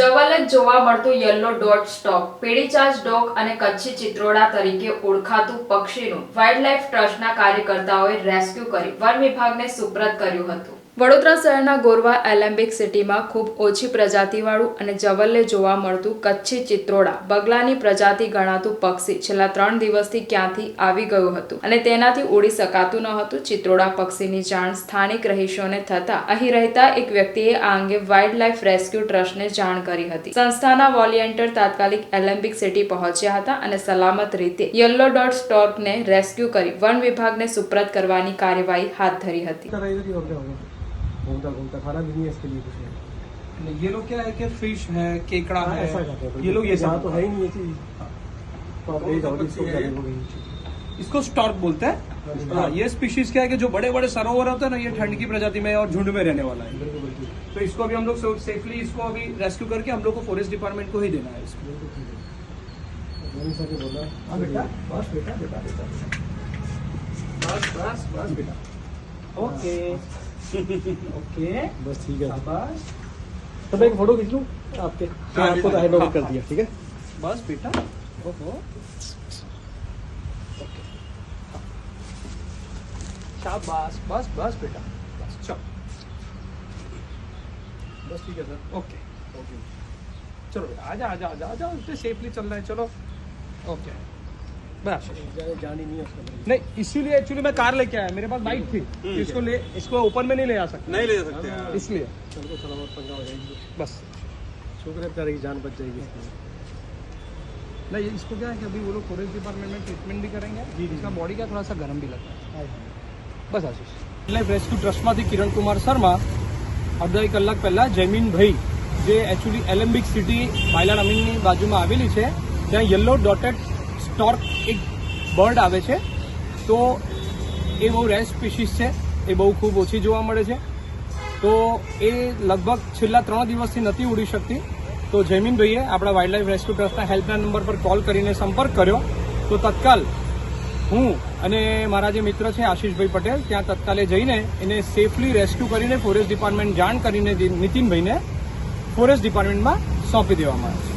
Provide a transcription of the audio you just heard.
જ જોવા મળતું યલો ડોટ સ્ટોક પેડીચાર્જ ડોગ અને કચ્છી ચિત્રોડા તરીકે ઓળખાતું પક્ષીનું વાઇલ્ડલાઇફ ટ્રસ્ટના કાર્યકર્તાઓએ રેસ્ક્યુ કરી, વન વિભાગને સુપ્રત કર્યું હતું. વડોદરા શહેરના ગોરવા એલેમ્બિક સિટીમાં ખૂબ ઓછી પ્રજાતિવાળું અને જવલ્લે જોવા મળતું કચ્છી ચિત્રોડા, બગલાની પ્રજાતિ ગણાતું પક્ષી છેલ્લા ત્રણ દિવસથી ક્યાંથી આવી ગયું હતું અને તેનાથી ઉડી શકાતું ન હતું. ચિત્રોડા પક્ષીની જાણ સ્થાનિક રહીશોને થતા અહીં રહેતા એક વ્યક્તિએ આ અંગે વાઇલ્ડ લાઇફ રેસ્ક્યુ ટ્રસ્ટને જાણ કરી. હતી સંસ્થાના વોલિયન્ટર તાત્કાલિક એલેમ્બિક સિટી પહોંચ્યા હતા અને સલામત રીતે યલો ડોટ સ્ટોકને રેસ્ક્યુ કરી વન વિભાગને સુપ્રત કરવાની કાર્યવાહી હાથ ધરી હતી तरह इधर ही हो गया होगा घूमता घूमता खाना भी नहीं है इसके लिए कुछ नहीं नहीं, ये लोग क्या है कि फिश है केकड़ा हाँ, है ऐसा करते हैं ये लोग ये यहाँ सब तो है ही नहीं ये चीज तो आप ले जाओ इसको स्टॉर्क बोलते हैं। हाँ, ये स्पीशीज क्या है कि जो बड़े बड़े सरोवर होते हैं ना ये ठंड की प्रजाति में और झुंड में रहने वाला है। तो इसको अभी हम लोग सेफली इसको अभी रेस्क्यू करके हम लोग को फॉरेस्ट डिपार्टमेंट को ही देना है इसको है। मैंने सर ने बोला। बेटा बस बेटा बेटा बेटा बस बस बस बेटा। ओके। ओके। बस ठीक है। तो मैं एक फ़ोटो खींच लूँ? आपके। हाँ, आपको तो हाँ, कर। दिया ठीक है? बस बेटा। ओहो। शाबाश बस बस बेटा बस चलो। बस ठीक है सर। ओके। ओके। चलो बेटा आजा आजा आजा आजा इतने सेफली चल रहा है चलो। ओके। बस। जाने नहीं है नहीं इसीलिए एक्चुअली मैं कार लेके आया मेरे पास बाइक थी तो इसको ले इसको ओपन में नहीं ले आ सकता। नहीं ले जा सकते इसलिए। पंगा हो जाएगी। बस। शुक्र है की जान बच जाएगी नहीं इसको क्या है कि अभी वो लोग फॉरेस्ट डिपार्टमेंट में ट्रीटमेंट भी करेंगे जी, जी। इसका बॉडी का थोड़ा सा गर्म भी लगता है। हाय। બસ આશીષ લાઈફ રેસ્ક્યુ ટ્રસ્ટમાંથી કિરણ કુમાર શર્મા, અડધા કલાક પહેલાં જયમીનભાઈ, જે એકચ્યુઅલી એલેમ્બિક સિટી બાયલા અમીનની બાજુમાં આવેલી છે, ત્યાં યલો ડોટેડ સ્ટોર્ક એક બર્ડ આવે છે. તો એ બહુ રેર સ્પીસીસ છે, એ બહુ ખૂબ ઓછી જોવા મળે છે. તો એ લગભગ છેલ્લા ત્રણ દિવસથી નથી ઉડી શકતી. તો જયમીનભાઈએ આપણા વાઇલ્ડ લાઈફ રેસ્ક્યુ ટ્રસ્ટના હેલ્પલાઇન નંબર પર કોલ કરીને સંપર્ક કર્યો. તો તત્કાલ હું અને મારા જે મિત્ર છે આશીષભાઈ પટેલ ત્યાં તત્કાલે જઈને એને સેફલી રેસ્ક્યુ કરીને ફોરેસ્ટ ડિપાર્ટમેન્ટ જાણ કરીને નીતિનભાઈને ફોરેસ્ટ ડિપાર્ટમેન્ટમાં સોંપી દેવામાં આવ્યો